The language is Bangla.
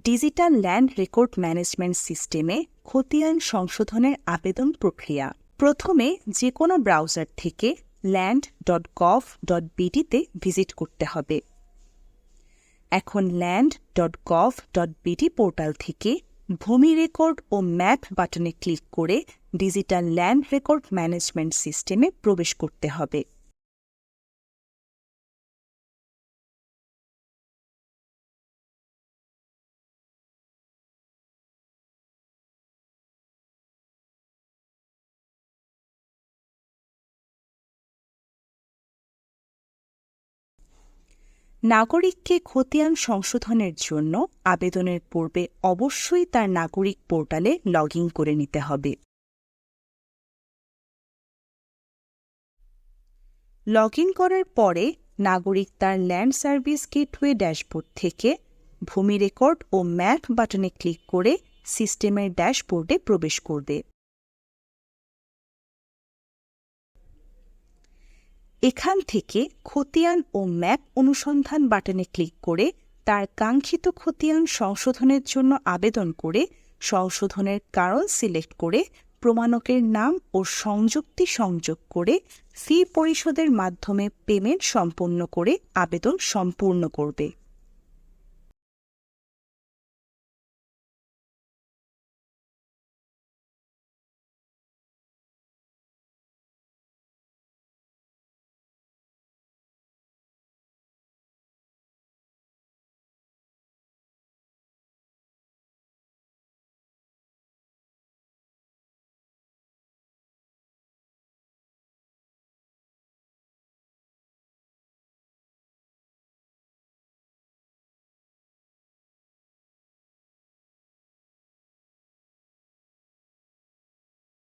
ডিজিটাল ল্যান্ড রেকর্ড ম্যানেজমেন্ট সিস্টেমে খতিয়ান সংশোধনের আবেদন প্রক্রিয়া। প্রথমে যে কোনো ব্রাউজার থেকে ল্যান্ড ডট গভ ডট বিডিতে ভিজিট করতে হবে। এখন land dot gov dot BD portal থেকে ভূমি রেকর্ড ও ম্যাপ বাটনে ক্লিক করে ডিজিটাল ল্যান্ড রেকর্ড ম্যানেজমেন্ট সিস্টেমে প্রবেশ করতে হবে। নাগরিককে খতিয়ান সংশোধনের জন্য আবেদনের পূর্বে অবশ্যই তার নাগরিক পোর্টালে লগ করে নিতে হবে। লগ করার পরে নাগরিক তার ল্যান্ড সার্ভিস গেটওয়ে ড্যাশবোর্ড থেকে ভূমি রেকর্ড ও ম্যাপ বাটনে ক্লিক করে সিস্টেমের ড্যাশবোর্ডে প্রবেশ করবে। এখান থেকে খতিয়ান ও ম্যাপ অনুসন্ধান বাটনে ক্লিক করে তার কাঙ্ক্ষিত খতিয়ান সংশোধনের জন্য আবেদন করে সংশোধনের কারণ সিলেক্ট করে প্রমাণকের নাম ও সংযুক্তি সংযোগ করে ফি পরিশোধের মাধ্যমে পেমেন্ট সম্পন্ন করে আবেদন সম্পূর্ণ করবে।